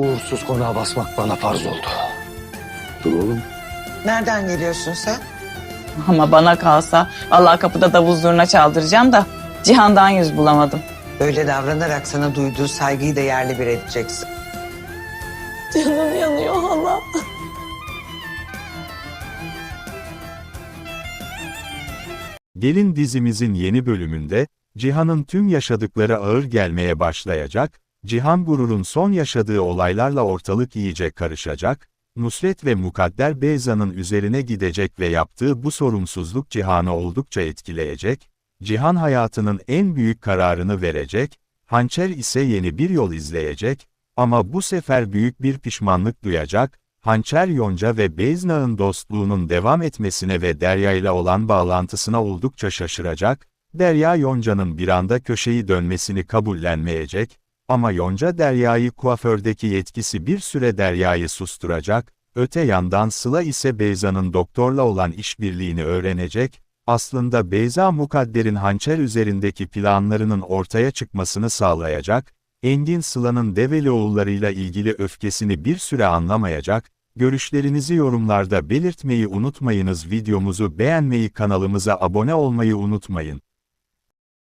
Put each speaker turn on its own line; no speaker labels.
Uğursuz konağa basmak bana farz oldu.
Dur oğlum.
Nereden geliyorsun sen?
Ama bana kalsa Allah kapıda davul zurna çaldıracağım da cihandan yüz bulamadım.
Böyle davranarak sana duyduğu saygıyı da yerli bir edeceksin.
Canım yanıyor hala.
Gelin dizimizin yeni bölümünde, Cihan'ın tüm yaşadıkları ağır gelmeye başlayacak, Cihan Gurur'un son yaşadığı olaylarla ortalık iyice karışacak, Nusret ve Mukadder Beyza'nın üzerine gidecek ve yaptığı bu sorumsuzluk Cihan'ı oldukça etkileyecek, Cihan hayatının en büyük kararını verecek, Hançer ise yeni bir yol izleyecek, ama bu sefer büyük bir pişmanlık duyacak, Hançer Yonca ve Bezna'nın dostluğunun devam etmesine ve Derya ile olan bağlantısına oldukça şaşıracak, Derya Yonca'nın bir anda köşeyi dönmesini kabullenmeyecek, ama Yonca Derya'yı kuafördeki yetkisi bir süre Derya'yı susturacak, öte yandan Sıla ise Beyza'nın doktorla olan işbirliğini öğrenecek, aslında Beyza Mukadder'in hançer üzerindeki planlarının ortaya çıkmasını sağlayacak, Engin Sıla'nın Develioğullarıyla ilgili öfkesini bir süre anlamayacak, görüşlerinizi yorumlarda belirtmeyi unutmayınız videomuzu beğenmeyi kanalımıza abone olmayı unutmayın.